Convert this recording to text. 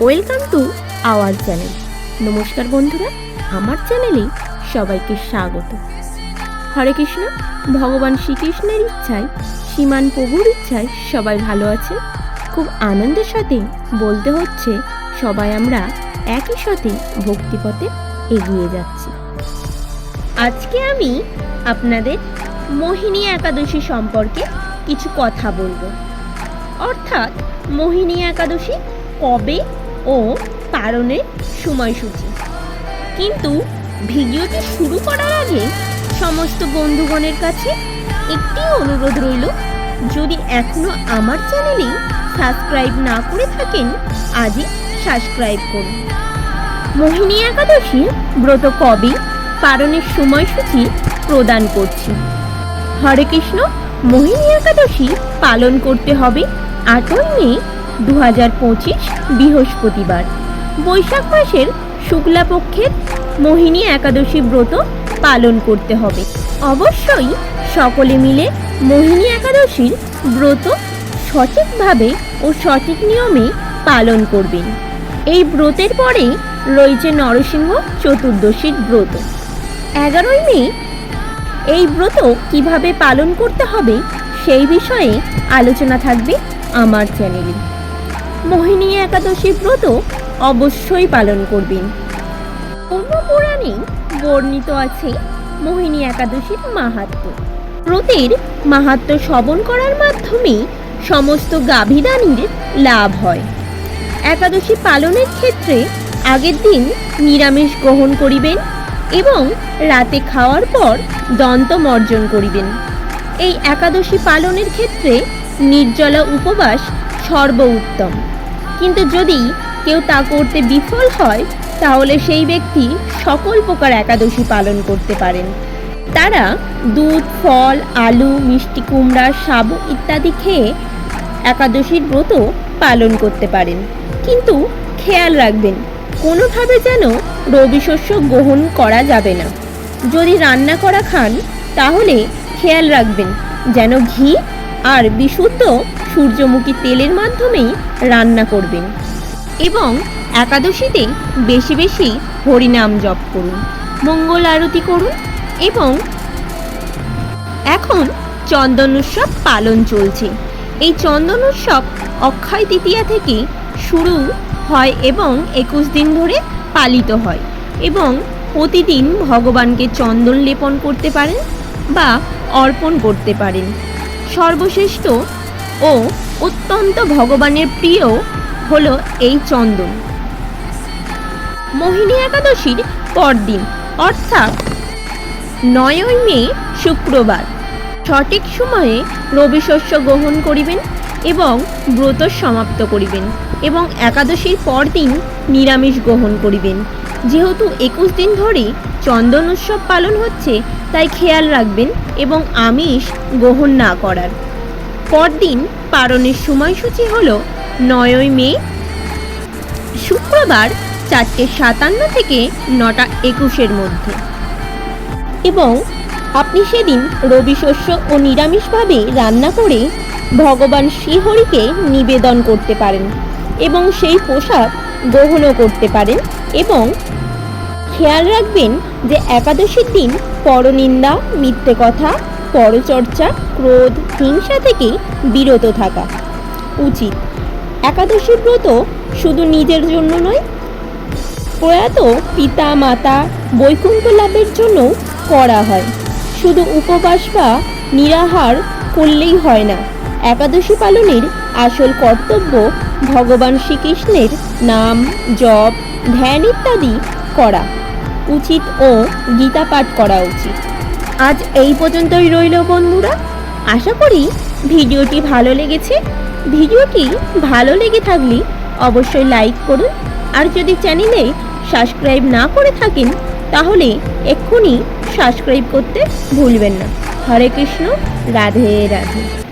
Welcome to our channel. নমস্কার বন্ধুরা, আমার চ্যানেলে সবাইকে স্বাগত। হরে কৃষ্ণ, ভগবান শ্রীকৃষ্ণের ইচ্ছায় সীমান প্রভুর ইচ্ছায় সবাই ভালো আছে। খুব আনন্দের সাথে বলতে হচ্ছে, সবাই আমরা একই সাথে ভক্তিপথে এগিয়ে যাচ্ছি। আজকে আমি আপনাদের মোহিনী একাদশী সম্পর্কে কিছু কথা বলব। অর্থাৎ, মোহিনী একাদশী কবে ও পালনের সময়সূচি। কিন্তু ভিডিওটি শুরু করার আগে সমস্ত বন্ধুগণের কাছে একটি অনুরোধ রইল, যদি এখনও আমার চ্যানেলে সাবস্ক্রাইব না করে থাকেন, আজই সাবস্ক্রাইব করুন। মোহিনী একাদশী ব্রত কবে পালনের সময়সূচি প্রদান করছি। হরে কৃষ্ণ, মোহিনী একাদশী পালন করতে হবে আটই মে দু হাজার পঁচিশ বৃহস্পতিবার। বৈশাখ মাসের শুক্লাপক্ষের মোহিনী একাদশী ব্রত পালন করতে হবে। অবশ্যই সকলে মিলে মোহিনী একাদশীর ব্রত সঠিকভাবে ও সঠিক নিয়মে পালন করবেন। এই ব্রতের পরে রয়েছে নরসিংহ চতুর্দশীর ব্রত। এগারোই মে এই ব্রত কীভাবে পালন করতে হবে সেই বিষয়ে আলোচনা থাকবে আমার চ্যানেলে। মোহিনী একাদশী ব্রত অবশ্যই পালন করবেন। অন্য পুরাণে বর্ণিত আছে মোহিনী একাদশীর মাহাত্ম। ব্রতের মাহাত্ম শ্রবণ করার মাধ্যমে সমস্ত গাভীদানির লাভ হয়। একাদশী পালনের ক্ষেত্রে আগের দিন নিরামিষ গ্রহণ করিবেন এবং রাতে খাওয়ার পর দন্তমর্জন করিবেন। এই একাদশী পালনের ক্ষেত্রে নির্জলা উপবাস সর্ব উত্তম কিন্তু যদি কেউ তা করতে বিফল হয়, তাহলে সেই ব্যক্তি সকল প্রকার একাদশী পালন করতে পারেন। তারা দুধ, ফল, আলু, মিষ্টি কুমড়া, সাবু ইত্যাদি খেয়ে একাদশীর ব্রত পালন করতে পারেন। কিন্তু খেয়াল রাখবেন, কোনোভাবে যেন রবি শস্য গ্রহণ করা যাবে না। যদি রান্না করা খান, তাহলে খেয়াল রাখবেন, যেন ঘি আর বিশুদ্ধ সূর্যমুখী তেলের মাধ্যমেই রান্না করবেন। এবং একাদশীতে বেশি বেশি হরিনাম জপ করুন, মঙ্গল আরতি করুন এবং এখন চন্দন উৎসব পালন চলছে। এই চন্দন উৎসব অক্ষয় তৃতীয়া থেকে শুরু হয় এবং একুশ দিন ধরে পালিত হয় এবং প্রতিদিন ভগবানকে চন্দন লেপন করতে পারেন বা অর্পণ করতে পারেন। সর্বশ্রেষ্ঠ ও অত্যন্ত ভগবানের প্রিয় হলো এই চন্দন। মোহিনী একাদশীর পরদিন, অর্থাৎ নয়ই মে, শুক্রবার, সঠিক সময়ে রবি শস্য গ্রহণ করিবেন এবং ব্রত সমাপ্ত করিবেন এবং একাদশীর পরদিন নিরামিষ গ্রহণ করিবেন। যেহেতু একুশ দিন ধরে চন্দন উৎসব পালন হচ্ছে তাই খেয়াল রাখবেন এবং আমিষ গ্রহণ না করার। পরদিন পালনের সময়সূচি হল নয়ই মে। শুক্রবার চারটে সাতান্ন থেকে নটা একুশের মধ্যে। এবং আপনি সেদিন রবি শস্য ও নিরামিষভাবে রান্না করে ভগবান শ্রীহরিকে নিবেদন করতে পারেন এবং সেই পোশাক গ্রহণও করতে পারেন এবং খেয়াল রাখবেন যে একাদশীর দিন পরনিন্দা মিথ্যে কথা পরচর্চা, ক্রোধ, হিংসা থেকে বিরত থাকা উচিত। একাদশী ব্রত শুধু নিজের জন্য নয়, প্রয়াত পিতা মাতা বৈকুণ্ঠ লাভের জন্য করা হয়। শুধু উপবাস বা নিরাহার করলেই হয় না, একাদশী পালনের আসল কর্তব্য ভগবান শ্রীকৃষ্ণের নাম, জপ, ধ্যান ইত্যাদি করা। উচিত ও গীতা পাঠ করা উচিত। আজ এই পর্যন্তই রইল বন্ধুরা। আশা করি ভিডিওটি ভালো লেগেছে। ভিডিওটি ভালো লেগে থাকলে অবশ্যই লাইক করুন। আর যদি চ্যানেলে সাবস্ক্রাইব না করে থাকেন, তাহলে এক্ষুনি সাবস্ক্রাইব করতে ভুলবেন না। হরে কৃষ্ণ, রাধে রাধে।